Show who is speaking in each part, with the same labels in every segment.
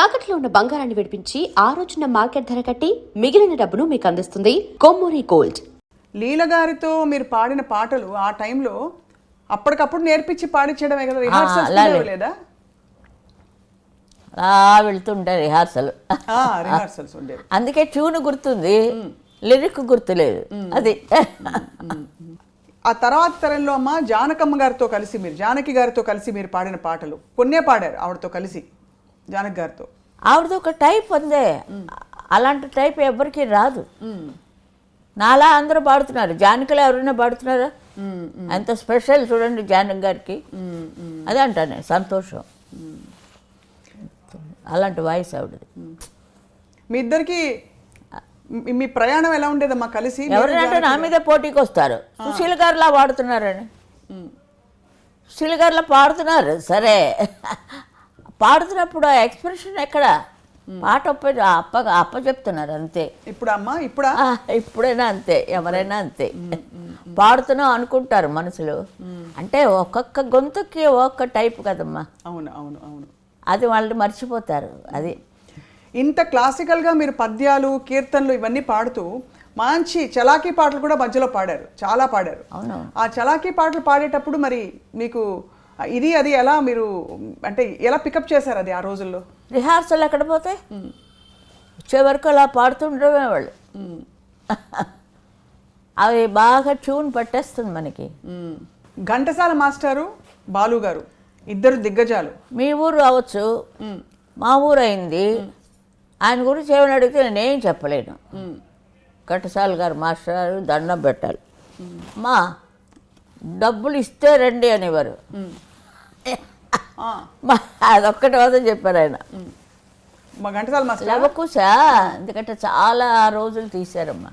Speaker 1: తాకట్లో ఉన్న బంగారాన్ని విడిపించి ఆ రోజున మార్కెట్ ధర కట్టి మిగిలిన డబ్బును మీకు అందిస్తుంది కొమ్మూరి గోల్డ్.
Speaker 2: లీల గారితో మీరు పాడిన పాటలు ఆ టైంలో అప్పటికప్పుడు నేర్పించి పాడించడమే కదా? రిహార్సల్స్ లేదా
Speaker 3: అలా వెళ్తుండే రిహార్సల్.
Speaker 2: రిహార్సల్స్ ఉండేవి.
Speaker 3: అందుకే ట్యూన్ గుర్తుంది లిరిక్ గుర్తులేదు అది.
Speaker 2: ఆ తర్వాత తరంలో అమ్మ జానకమ్మ గారితో కలిసి మీరు జానకి గారితో కలిసి మీరు పాడిన పాటలు. కొన్నే పాడారు ఆవిడతో కలిసి. జానకి గారితో
Speaker 3: ఆవిడది ఒక టైప్ ఉందే. అలాంటి టైప్ ఎవరికి రాదు. నాలా అందరూ పాడుతున్నారు జానకిలో ఎవరైనా పాడుతున్నారా అంత స్పెషల్ చూడండి జానకి గారికి. అదే అంటాను సంతోషం. అలాంటి వాయిస్ ఆవిడది.
Speaker 2: మీ ఇద్దరికి మీ- ప్రయాణం ఎలా ఉండేదమ్మా కలిసి?
Speaker 3: ఎవరంటే నా మీద పోటీకి వస్తారు సుశీల్ గారిలా పాడుతున్నారని సుశీల్ గారిలా పాడుతున్నారు. సరే. పాడుతున్నప్పుడు ఆ ఎక్స్ప్రెషన్ ఎక్కడ? పాట అప్ప అప్ప అప్ప చెప్తున్నారు అంతే.
Speaker 2: ఇప్పుడు అమ్మా ఇప్పుడా?
Speaker 3: ఇప్పుడైనా అంతే ఎవరైనా అంతే. పాడుతున్నాం అనుకుంటారు మనసులో. అంటే ఒక్కొక్క గొంతుకి ఒక్కొక్క టైప్ కదమ్మా.
Speaker 2: అవును అవును అవును.
Speaker 3: అది వాళ్ళు మర్చిపోతారు అది.
Speaker 2: ఇంత క్లాసికల్గా మీరు పద్యాలు కీర్తనలు ఇవన్నీ పాడుతూ మంచి చలాకీ పాటలు కూడా మధ్యలో పాడారు చాలా పాడారు.
Speaker 3: అవును.
Speaker 2: ఆ చలాకీ పాటలు పాడేటప్పుడు మరి మీకు ఇది అది ఎలా మీరు అంటే ఎలా పికప్ చేశారు అది ఆ రోజుల్లో?
Speaker 3: రిహార్సల్ ఎక్కడ పోతే? వచ్చే వరకు అలా పాడుతుండమే వాళ్ళు. అవి బాగా ట్యూన్ పట్టేస్తుంది మనకి.
Speaker 2: ఘంటసాల మాస్టారు బాలు గారు ఇద్దరు దిగ్గజాలు.
Speaker 3: మీ ఊరు అవ్వచ్చు మా ఊరు అయింది. ఆయన గురించి ఏమైనా అడిగితే నేనేం చెప్పలేను. కట్టసాల గారు మాస్టర్ దండం పెట్టాలి. మా డబ్బులు ఇస్తే రండి అనేవారు. అదొక్కటి మాత్రం చెప్పారు ఆయన. లవకుశా ఎందుకంటే చాలా రోజులు తీశారమ్మా.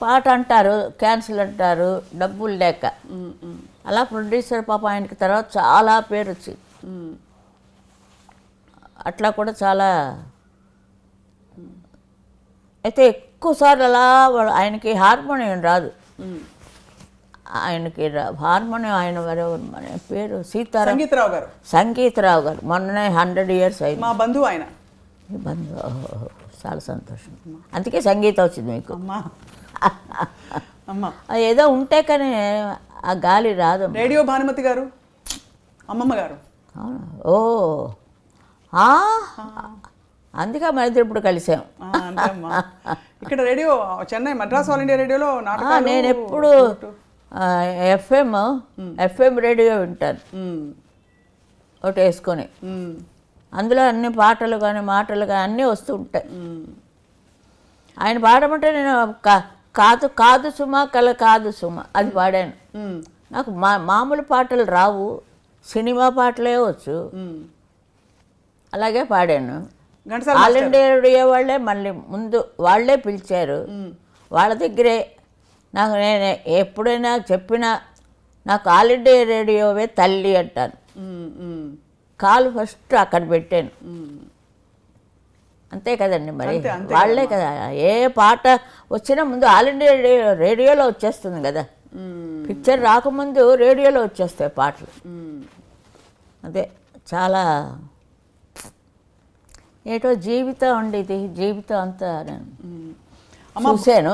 Speaker 3: పాట అంటారు క్యాన్సిల్ అంటారు డబ్బులు లేక. అలా ప్రొడ్యూసర్ పాప ఆయనకి తర్వాత చాలా పేరు వచ్చింది అట్లా కూడా చాలా అయితే ఎక్కువసార్లు అలా ఆయనకి హార్మోనియం రాదు. ఆయనకి రా- హార్మోనియం ఆయన ఎవరెవరు మన పేరు సీతారాం
Speaker 2: సంగీతరావు గారు.
Speaker 3: సంగీతరావు గారు. మొన్ననే హండ్రెడ్ ఇయర్స్ అయింది.
Speaker 2: మా బంధువు ఆయన.
Speaker 3: మీ బంధు ఓహో, చాలా సంతోషం. అందుకే సంగీతం వచ్చింది మీకు.
Speaker 2: అమ్మా. అమ్మా.
Speaker 3: అది ఏదో ఉంటే కానీ ఆ గాలి రాదు
Speaker 2: రేడియో భానుమతి గారు అమ్మమ్మ గారు.
Speaker 3: ఓ. అందుకే మన ఇద్దరు ఇప్పుడు కలిసాం.
Speaker 2: ఇక్కడ radio Chennai Madras all India రేడియోలో
Speaker 3: నేను ఎప్పుడు ఎఫ్ఎం ఎఫ్ఎం రేడియో వింటాను.
Speaker 2: మ్మ్.
Speaker 3: ఒకటి వేసుకొని.
Speaker 2: మ్మ్.
Speaker 3: అందులో అన్ని పాటలు కానీ మాటలు కానీ అన్నీ వస్తూ ఉంటాయి. ఆయన పాడమంటే నేను కా- కాదు కాదు సుమ కల కాదు సుమ అది పాడాను. నాకు మా మామూలు పాటలు రావు. సినిమా పాటలే వచ్చు. అలాగే పాడాను. ఆల్ ఇండియా రేడియో వాళ్ళే మళ్ళీ ముందు వాళ్ళే పిలిచారు. వాళ్ళ దగ్గరే నాకు నేను ఎప్పుడైనా చెప్పినా నాకు ఇండియా రేడియోవే తల్లి అంటాను. కాలు ఫస్ట్ అక్కడ పెట్టాను. అంతే కదండి మరి. వాళ్ళే కదా. ఏ పాట వచ్చినా ముందు ఆల్ ఇండియా రేడియో రేడియోలో వచ్చేస్తుంది కదా. పిక్చర్ రాకముందు రేడియోలో వచ్చేస్తాయి పాటలు. అదే చాలా ఏటో జీవితం అండి ఇది జీవితం అంతా నేను చూశాను.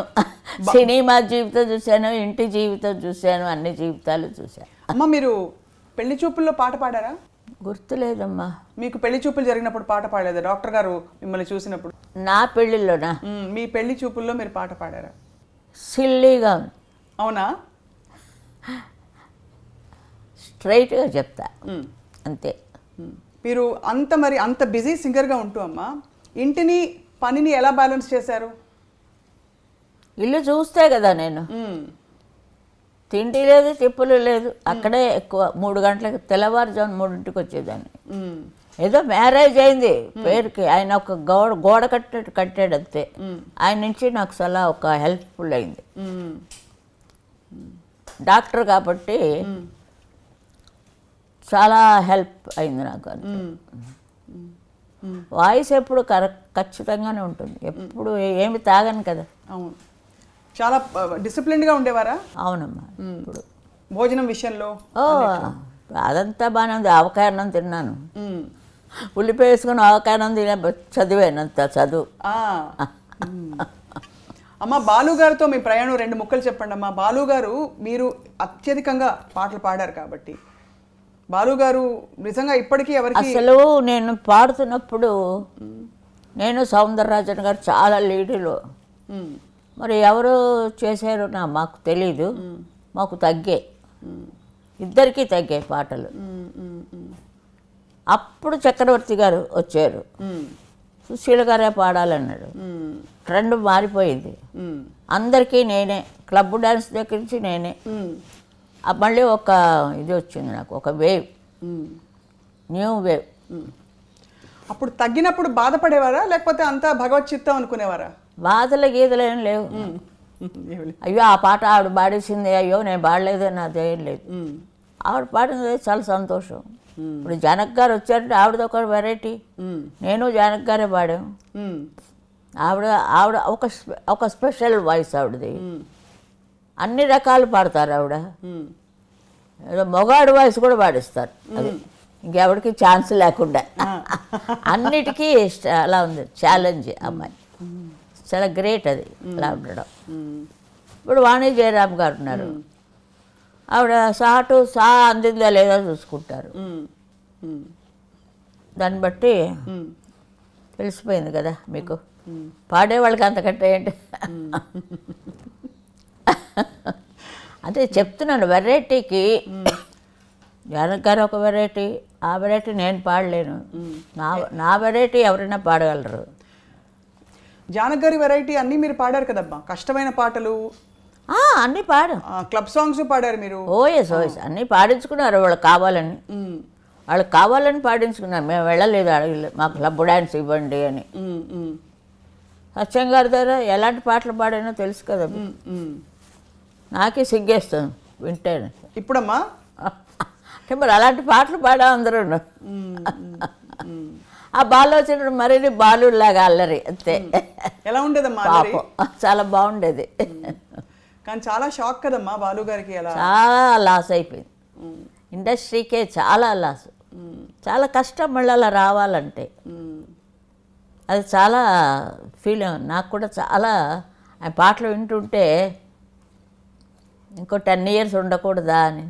Speaker 3: సినిమా జీవితం చూశాను ఇంటి జీవితం చూశాను అన్ని జీవితాలు చూశాను.
Speaker 2: అమ్మ మీరు పెళ్ళి చూపుల్లో పాట పాడారా?
Speaker 3: గుర్తులేదమ్మా.
Speaker 2: మీకు పెళ్ళి చూపులు జరిగినప్పుడు పాట పాడలేదా? డాక్టర్ గారు మిమ్మల్ని చూసినప్పుడు.
Speaker 3: నా పెళ్ళిలోనా
Speaker 2: మ్మ్. మీ పెళ్ళి చూపుల్లో మీరు పాట పాడారా?
Speaker 3: సిల్లీగా
Speaker 2: అవునా?
Speaker 3: స్ట్రైట్గా చెప్తా. అంతే.
Speaker 2: మీరు అంత మరి అంత బిజీ సింగర్గా ఉంటూ అమ్మా ఇంటిని పనిని ఎలా బ్యాలెన్స్ చేశారు?
Speaker 3: ఇల్లు చూస్తే కదా నేను. తిండి లేదు తిప్పులు లేదు. అక్కడే ఎక్కువ మూడు గంటలకు తెల్లవారుజాము మూడింటికి వచ్చేదాన్ని. ఏదో మ్యారేజ్ అయింది పేరుకి. ఆయన ఒక గోడ గోడ కట్టాడు కట్టాడు అంతే. ఆయన నుంచి నాకు చాలా ఒక హెల్ప్ఫుల్ అయింది. డాక్టర్ కాబట్టి చాలా హెల్ప్ అయింది నాకు. వాయిస్ ఎప్పుడు కరెక్ట్ ఖచ్చితంగానే ఉంటుంది. ఎప్పుడు ఏమి తాగను కదా.
Speaker 2: అవును. చాలా డిసిప్లిన్డ్గా ఉండేవారా?
Speaker 3: అవునమ్మా ఇప్పుడు.
Speaker 2: భోజనం విషయంలో?
Speaker 3: ఓ అదంతా బాగానే ఉంది. ఆవకాయ అన్నం తిన్నాను. ఉల్లిపాయ వేసుకుని ఆవకాయనం తినే చదివానంత చదువు.
Speaker 2: అమ్మ బాలు గారితో మీ ప్రయాణం రెండు ముక్కలు చెప్పండి అమ్మా. బాలు గారు మీరు అత్యధికంగా పాటలు పాడారు కాబట్టి. బాలు గారు నిజంగా ఇప్పటికీ ఎవరికి
Speaker 3: అసలు నేను పాడుతున్నప్పుడు నేను సౌందరరాజన్ గారు చాలా లీడులు. మరి ఎవరు చేశారో నా మాకు తెలీదు. మాకు తగ్గే. ఇద్దరికీ తగ్గే పాటలు. అప్పుడు చక్రవర్తి గారు వచ్చారు. సుశీల గారే పాడాలన్నాడు. ట్రెండ్ మారిపోయింది. అందరికీ నేనే క్లబ్ డ్యాన్స్ దగ్గర నుంచి నేనే. మళ్ళీ ఒక ఇది వచ్చింది నాకు ఒక వేవ్. New wave.
Speaker 2: అప్పుడు తగ్గినప్పుడు బాధపడేవారా? లేకపోతే అంతా భగవత్ చిత్తం అనుకునేవారా?
Speaker 3: బాధలు గీతలు ఏం లేవు. అయ్యో ఆ పాట ఆవిడ పాడేసింది అయ్యో నేను పాడలేదని అదేం లేదు.
Speaker 2: మ్మ్.
Speaker 3: ఆవిడ పాడినది చాలా సంతోషం. ఇప్పుడు జనక్ గారు వచ్చారంటే ఆవిడది ఒక వెరైటీ. నేను జనక్ గారే పాడాం. ఆవిడ ఆవిడ ఒక ఒక స్పెషల్ వాయిస్ ఆవిడది. అన్ని రకాలు పాడతారు ఆవిడ. ఏదో మొగాడు వాయిస్ కూడా పాడిస్తారు. అది ఇంకెవరికి ఛాన్స్ లేకుండా. అన్నిటికీ అలా ఉంది. ఛాలెంజ్ అమ్మాయి. చాలా గ్రేట్ అది అలా ఉండడం. ఇప్పుడు వాణి జయరామ్ గారు ఉన్నారు. ఆవిడ సాటు సా అందిందా లేదా చూసుకుంటారు. దాన్ని బట్టి. తెలిసిపోయింది కదా మీకు. పాడేవాళ్ళకి అంతకంటే ఏంటి? అదే చెప్తున్నాను వెరైటీకి జానక్ గారు ఒక వెరైటీ ఆ వెరైటీ నేను పాడలేను. నా నా వెరైటీ ఎవరైనా పాడగలరు.
Speaker 2: జానక్ గారి వెరైటీ అన్నీ మీరు పాడారు కదమ్మా కష్టమైన పాటలు.
Speaker 3: అన్నీ పాడు.
Speaker 2: క్లబ్ సాంగ్స్ పాడారు మీరు.
Speaker 3: ఓఎస్ ఓఎస్ అన్నీ పాడించుకున్నారు వాళ్ళు కావాలని.
Speaker 2: మ్మ్.
Speaker 3: వాళ్ళకి కావాలని పాడించుకున్నారు. మేము వెళ్ళలేదు అడగలేదు. మాకు క్లబ్ డ్యాన్స్ ఇవ్వండి అని. సత్యం గారి దగ్గర ఎలాంటి పాటలు పాడానో తెలుసు కదా. నాకే సిగ్గేస్తుంది వింటేనే.
Speaker 2: ఇప్పుడమ్మా?
Speaker 3: మరి అలాంటి పాటలు పాడా అందరూ. ఆ బాలోచన మరిన్ని బాలులాగా అల్లరి అంతే.
Speaker 2: ఎలా ఉండేదమ్మా?
Speaker 3: పాపం. చాలా బాగుండేది.
Speaker 2: కానీ చాలా షాక్ కదమ్మా బాలు గారికి
Speaker 3: చాలా లాస్ అయిపోయింది. ఇండస్ట్రీకే చాలా లాస్. చాలా కష్టం మళ్ళీ అలా రావాలంటే. అది చాలా ఫీల్ నాకు కూడా చాలా ఆ పాటలు వింటుంటే ఇంకో టెన్ ఇయర్స్ ఉండకూడదా అని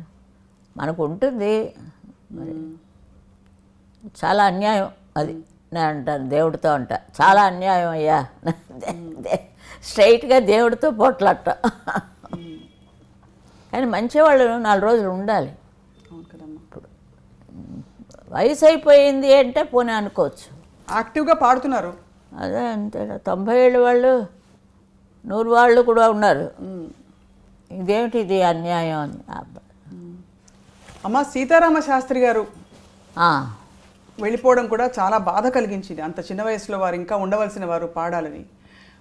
Speaker 3: మనకు ఉంటుంది. మరి చాలా అన్యాయం. అది నేను అంటాను దేవుడితో అంట. చాలా అన్యాయం అయ్యా. స్ట్రైట్గా దేవుడితో పోట్లాట కానీ మంచివాళ్ళు నాలుగు రోజులు ఉండాలి. వయసు అయిపోయింది అంటే పోనీ అనుకోవచ్చు.
Speaker 2: యాక్టివ్గా పాడుతున్నారు.
Speaker 3: అదే అంతే. తొంభై ఏళ్ళు వాళ్ళు నూరు వాళ్ళు కూడా ఉన్నారు. ఇదేమిటి ఇది అన్యాయం అని.
Speaker 2: అమ్మ సీతారామ శాస్త్రి గారు వెళ్ళిపోవడం కూడా చాలా బాధ కలిగించింది. అంత చిన్న వయసులో వారు ఇంకా ఉండవలసిన వారు పాడాలని.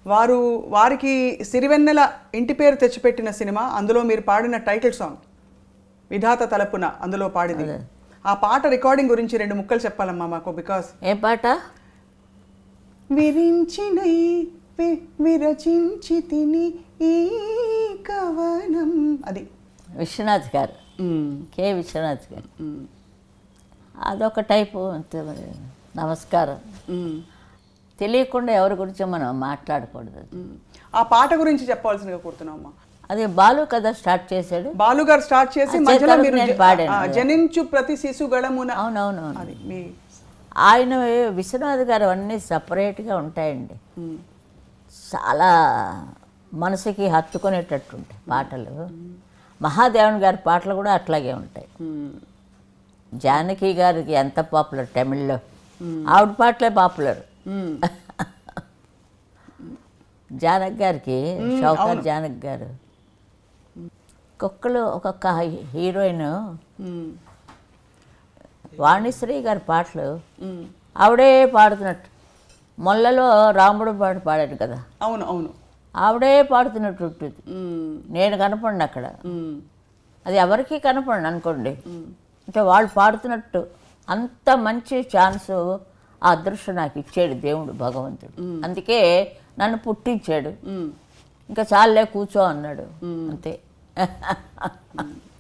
Speaker 2: వారు వారికి సిరివెన్నెల ఇంటి పేరు తెచ్చిపెట్టిన సినిమా అందులో మీరు పాడిన టైటిల్ సాంగ్ విధాత తలపున అందులో పాడింది. ఆ పాట రికార్డింగ్ గురించి రెండు ముక్కలు చెప్పాలమ్మా మాకు బికాస్
Speaker 3: ఏం పాట?
Speaker 2: విరించినై విరచించి తిని ఈ కవనం. అది.
Speaker 3: విశ్వనాథ్ గారు. కే. విశ్వనాథ్ గారు. అదొక టైపు అంతే మరి నమస్కారం. తెలియకుండా ఎవరి గురించి మనం మాట్లాడకూడదు
Speaker 2: ఆ పాట గురించి చెప్పాల్సిందిగా కోరుతున్నామమ్మా.
Speaker 3: అది బాలు కదా స్టార్ట్ చేశాడు.
Speaker 2: బాలు గారు స్టార్ట్ చేసి మధ్యలో మీరు జనించు ప్రతి శిశుగళమున
Speaker 3: అవునవునవును.
Speaker 2: అది మీ
Speaker 3: ఆయన విశ్వనాథ్ గారు అన్నీ సపరేట్గా ఉంటాయండి. చాలా మనసుకి హత్తుకునేటట్టు ఉంటాయి పాటలు మహాదేవన్ గారి పాటలు కూడా అట్లాగే ఉంటాయి. జానకి గారికి ఎంత పాపులర్ తమిళ్ళో? ఆవిడ పాటలే పాపులర్. జానక్ గారికి షౌకర్ జానక్ గారు. ఒక్కొక్కరు ఒక్కొక్క హీరోయిన్. వాణిశ్రీ గారి పాటలు. ఆవిడే పాడుతున్నట్టు. మొల్లలో రాముడు పాట పాడాడు కదా.
Speaker 2: అవును అవును.
Speaker 3: ఆవిడే పాడుతున్నట్టు ఉంటుంది. నేను కనపడిన అక్కడ. అది ఎవరికి కనపడండి అనుకోండి. అంటే వాళ్ళు పాడుతున్నట్టు అంత మంచి ఛాన్స్ ఆ అదృష్టం నాకు ఇచ్చాడు దేవుడు భగవంతుడు. అందుకే నన్ను పుట్టించాడు. ఇంకా చాలే కూర్చో అన్నాడు. అంతే.